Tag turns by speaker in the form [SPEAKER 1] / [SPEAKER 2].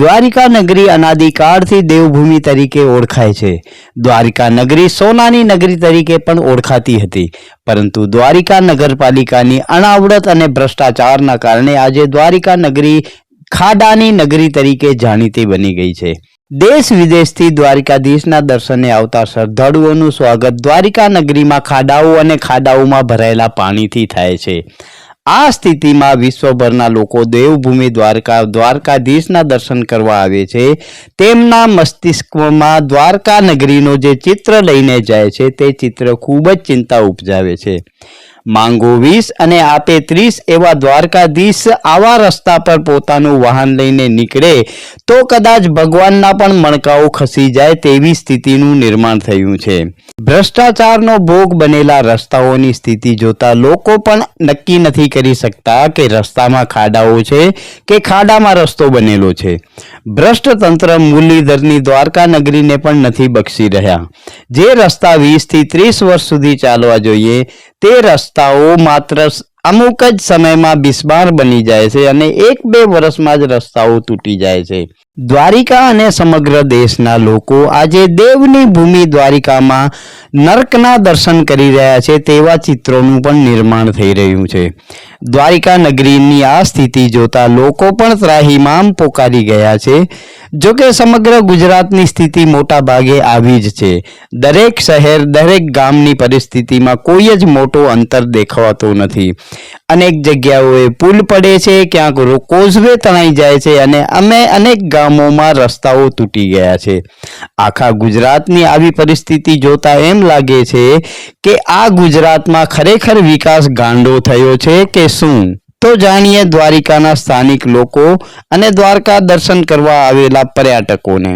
[SPEAKER 1] દ્વારિકા નગરી અનાદિકાળથી દેવભૂમિ તરીકે ઓળખાય છે. દ્વારિકા નગરી સોનાની નગરી તરીકે પણ ઓળખાતી હતી. પરંતુ દ્વારિકા નગરપાલિકાની અણાવડત અને ભ્રષ્ટાચારના કારણે આજે દ્વારિકા નગરી ખાડાની નગરી તરીકે જાણીતી બની ગઈ છે. દેશ વિદેશથી દ્વારિકાધીશના દર્શને આવતા શ્રદ્ધાળુઓનું સ્વાગત દ્વારિકા નગરીમાં ખાડાઓ અને ખાડાઓમાં ભરાયેલા પાણીથી થાય છે. આ સ્થિતિમાં વિશ્વભરના લોકો દેવભૂમિ દ્વારકા દ્વારકાધીશના દર્શન કરવા આવે છે. તેમના મસ્તિષ્કમાં દ્વારકા નગરીનો જે ચિત્ર લઈને જાય છે, તે ચિત્ર ખૂબ જ ચિંતા ઉપજાવે છે. માંગો વીસ અને આપે ત્રીસ એવા દ્વારકાધીશ આવા રસ્તા પર પોતાનું વાહન લઈને નીકળે તો કદાચ ભગવાનના પણ મણકાઓ ખસી જાય તેવી સ્થિતિનું નિર્માણ થયું છે. ભ્રષ્ટાચારનો ભોગ બનેલા રસ્તાઓની સ્થિતિ જોતા લોકો પણ નક્કી નથી કરી શકતા કે રસ્તામાં ખાડાઓ છે કે ખાડામાં રસ્તો બનેલો છે. ભ્રષ્ટ તંત્ર મુરલીધરની દ્વારકા નગરીને પણ નથી બક્ષી રહ્યા. જે રસ્તા વીસથી ત્રીસ વર્ષ સુધી ચાલવા જોઈએ તે રસ્તાઓ માત્ર અમુક જ સમયમાં બિસ્માર બની જાય છે અને એક બે વર્ષમાં જ રસ્તાઓ તૂટી જાય છે. દ્વારિકા અને સમગ્ર દેશના લોકો આજે દેવની ભૂમિ દ્વારિકામાં નર્કના દર્શન કરી રહ્યા છે તેવા ચિત્રોનું પણ નિર્માણ થઈ રહ્યું છે. દ્વારિકા નગરીની આ સ્થિતિ જોતા લોકો પણ ત્રાહીમામ પોકારી ગયા છે. જોકે સમગ્ર ગુજરાતની સ્થિતિ મોટા ભાગે આવી જ છે. દરેક શહેર, દરેક ગામની પરિસ્થિતિમાં કોઈ જ મોટો અંતર દેખાતો નથી. અનેક જગ્યાઓએ પુલ પડે છે, ક્યાંક કોઝવે તણાઈ જાય છે અને અમે અનેક ગામોમાં રસ્તાઓ તૂટી ગયા છે. આખા ગુજરાતની આવી પરિસ્થિતિ જોતા એમ લાગે છે કે આ ગુજરાતમાં ખરેખર વિકાસ ગાંડો થયો છે કે શું તો જાણીએ દ્વારિકાના સ્થાનિક લોકો અને દ્વારકા દર્શન કરવા આવેલા પર્યટકોને.